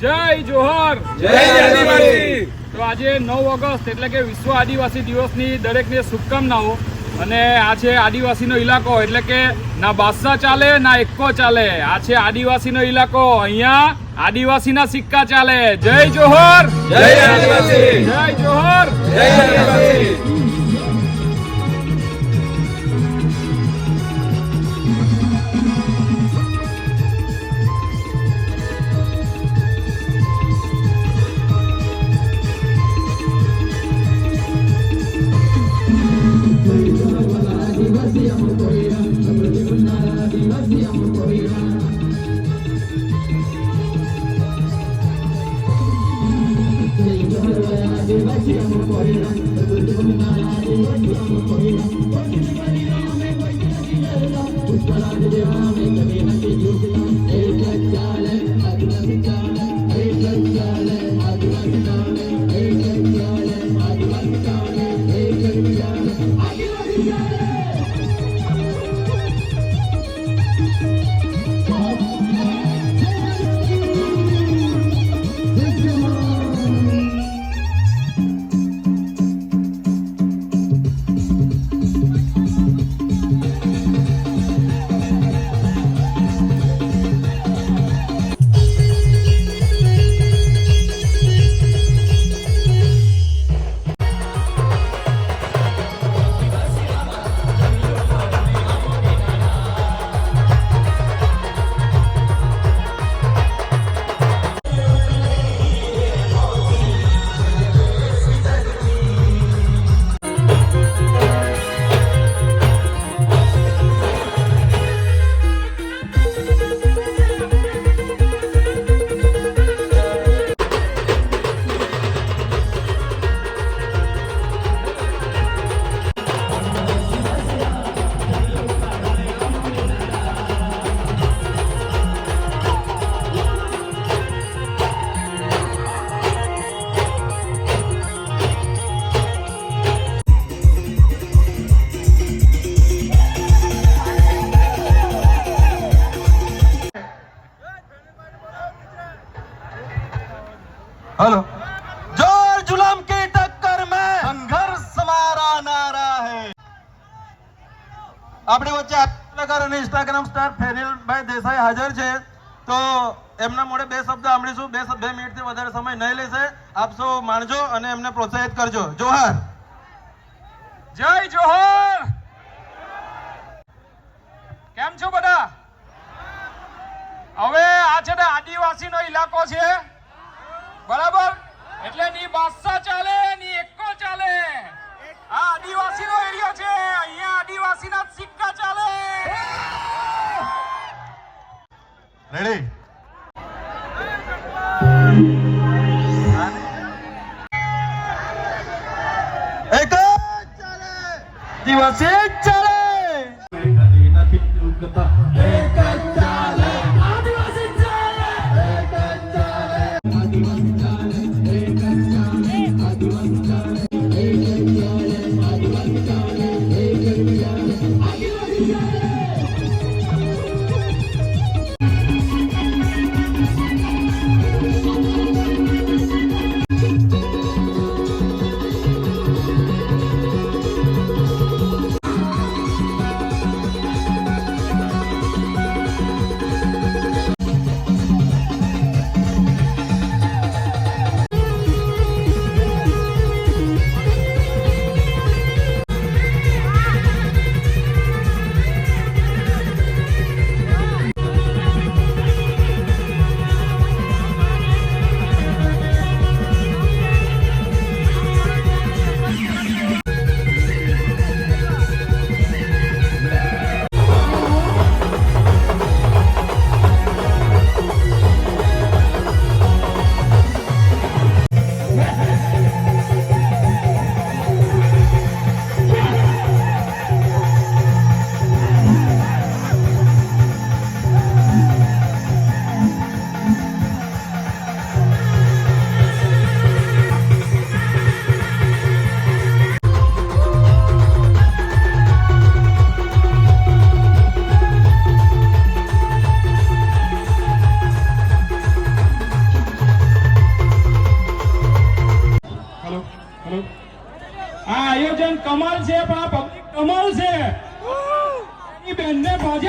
જય જોહર જય આદિવાસી. તો આજે નવ ઓગસ્ટ એટલે કે વિશ્વ આદિવાસી દિવસની દરેકને શુભકામનાઓ અને આ છે આદિવાસીનો ઇલાકો એટલે કે ના બાદશાહ ચાલે ના એકો ચાલે આ છે આદિવાસીનો ઇલાકો અહીંયા આદિવાસીના સિક્કા ચાલે જય જોહર જય આદિવાસી. જય જોહર જય આદિવાસી. Porque mi gonna fue it la quiero Pues para que llevarme también aquí આપણી વચ્ચે પત્રકાર અને ઇન્સ્ટાગ્રામ સ્ટાર ફેરિલભાઈ દેસાઈ હાજર છે. તો એમના મોડે બે શબ્દ સાંભળીશું. બે બે મિનિટથી વધારે સમય નહીં લેશે. આપ માણજો અને એમને પ્રોત્સાહિત કરજો. જોહાર. જય જોહર. કેમ છો બધા? હવે આ છે ને આદિવાસીનો ઇલાકો છે. रेडी दिवसे આયોજન કમાલ છે પણ આ પબ્લિક કમાલ છે. એ બેનને ભાજે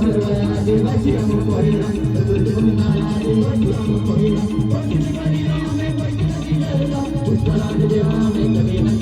Thank you.